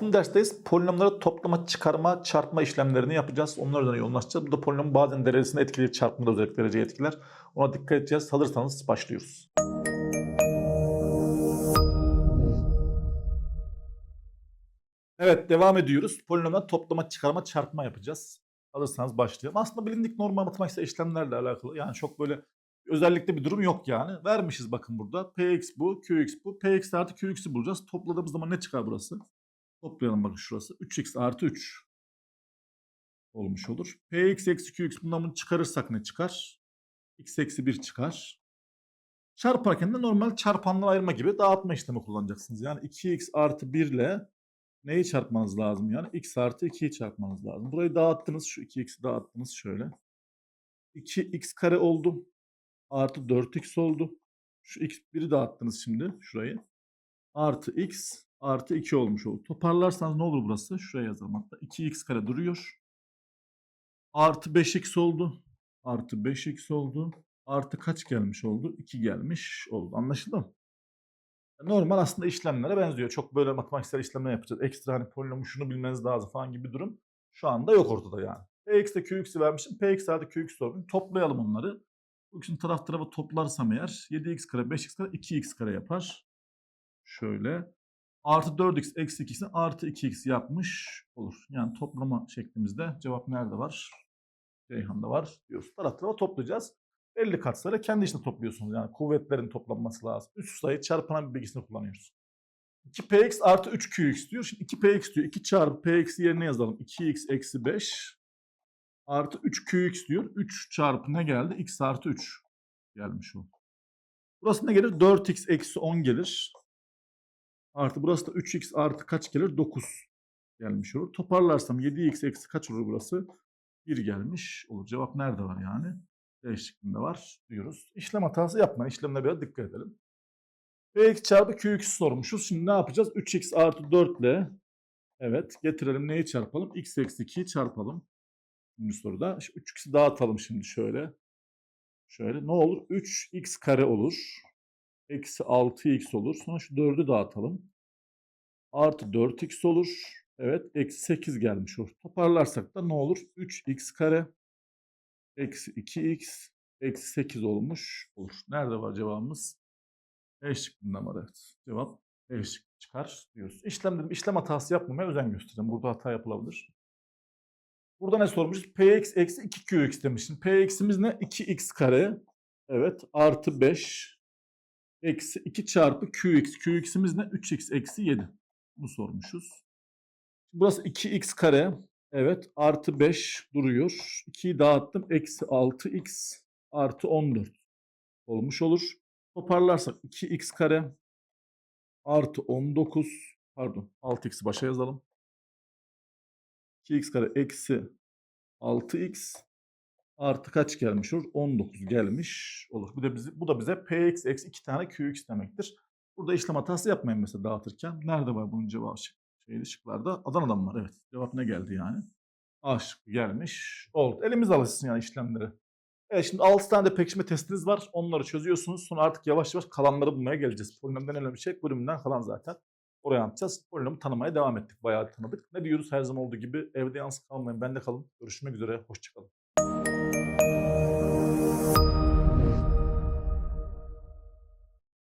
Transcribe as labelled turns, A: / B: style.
A: 6. dersteyiz. Polinomları toplama, çıkarma, çarpma işlemlerini yapacağız. Onlar üzerine yoğunlaşacağız. Bu da polinom bazen derecesini etkiler, çarpımda özellikle dereceyi etkiler. Ona dikkat edeceğiz. Hazırsanız başlıyoruz. Evet devam ediyoruz. Polinomları toplama, çıkarma, çarpma yapacağız. Hazırsanız başlayalım. Aslında bilindik normal matematiksel işlemlerle alakalı. Yani çok böyle özellikle bir durum yok yani. Vermişiz bakın burada. Px bu, Qx bu. Px artı Qx'i bulacağız. Topladığımız zaman ne çıkar burası? Toplayalım bakın şurası. 3x artı 3 olmuş olur. Px eksi Qx bundan bunu çıkarırsak ne çıkar? x eksi 1 çıkar. Çarparken de normal çarpanla ayırma gibi dağıtma işlemi kullanacaksınız. Yani 2x artı 1 ile neyi çarpmanız lazım yani? x artı 2'yi çarpmanız lazım. Burayı dağıttınız. Şu 2x'i dağıttınız şöyle. 2x kare oldu. Artı 4x oldu. Şu x1'i dağıttınız şimdi şurayı. Artı x artı 2 olmuş oldu. Toparlarsanız ne olur burası? Şuraya yazalım hatta. 2x kare duruyor. Artı 5x oldu. Artı 5x oldu. Artı kaç gelmiş oldu? 2 gelmiş oldu. Anlaşıldı mı? Normal aslında işlemlere benziyor. Çok böyle matematiksel işlemler yapacağız. Ekstra hani polinomu şunu bilmeniz lazım falan gibi bir durum şu anda yok ortada yani. Px ile Qx'i vermişim. Px artı Qx sormuş. Toplayalım onları. Bu ikisini taraf tarafa toplarsam eğer 7x kare 5x kare 2x kare yapar. Şöyle. Artı 4x eksi 2x'ini artı 2x yapmış olur. Yani toplama şeklimizde cevap nerede var? Ceyhan'da var diyoruz. Taraf tarafa toplayacağız. Belli katsayıları kendi içinde topluyorsunuz. Yani kuvvetlerin toplanması lazım. Üst sayı çarpılan bir bilgisini kullanıyoruz. 2px artı 3qx diyor. Şimdi 2px diyor. 2 çarpı px yerine yazalım. 2x eksi 5 artı 3qx diyor. 3 çarpı ne geldi? x artı 3 gelmiş o. Burası ne gelir? 4x eksi 10 gelir. Artı burası da 3x artı kaç gelir? 9 gelmiş olur. Toparlarsam 7x eksi kaç olur burası? 1 gelmiş olur. Cevap nerede var yani? D var diyoruz. İşlem hatası yapmayın. İşlemine biraz dikkat edelim. Px çarpı qx sormuşuz. Şimdi ne yapacağız? 3x artı 4 ile evet getirelim neyi çarpalım? x eksi 2'yi çarpalım. Şimdi soruda. 3x'i dağıtalım şimdi şöyle. Şöyle ne olur? 3x kare olur. Eksi 6x olur. Sonra şu 4'ü dağıtalım. Artı 4x olur. Evet. Eksi 8 gelmiş olur. Toparlarsak da ne olur? 3x kare. Eksi 2x. Eksi 8 olmuş olur. Nerede var cevabımız? E şıkkında var evet. Cevap E şıkkı çıkar diyoruz. İşlem dedim. işlem hatası yapmamaya özen gösterin. Burada hata yapılabilir. Burada ne sormuşuz? Px eksi 2qx demiş. Şimdi Px'imiz ne? 2x kare. Evet. Artı 5. Eksi 2 çarpı qx. Qx'imiz ne? 3x eksi 7. Bunu sormuşuz. Burası 2x kare. Evet. Artı 5 duruyor. 2'yi dağıttım. Eksi 6x artı 14 olmuş olur. Toparlarsak 2x kare artı 19 pardon 6x'i başa yazalım. 2x kare eksi 6x artı kaç gelmiş olur? 19 gelmiş olur. Bu da bize, bu da bize px eksi 2 tane qx demektir. Burada işlem hatası yapmayın mesela dağıtırken. Nerede var bunun cevabı? Şeyli şıklarda Adana'dan var evet. Cevap ne geldi yani? A şıkkı gelmiş. Oldu. Elimiz alışsın yani işlemleri. Evet şimdi 6 tane de pekişme testiniz var. Onları çözüyorsunuz. Sonra artık yavaş yavaş kalanları bulmaya geleceğiz. Polinomdan önemli bir şey. Bölümünden kalan zaten. Oraya anlatacağız. Polinomu tanımaya devam ettik. Bayağı tanıdık. Ne diyoruz her zaman olduğu gibi evde yalnız kalmayın. Bende kalın. Görüşmek üzere. Hoşçakalın. Thank you.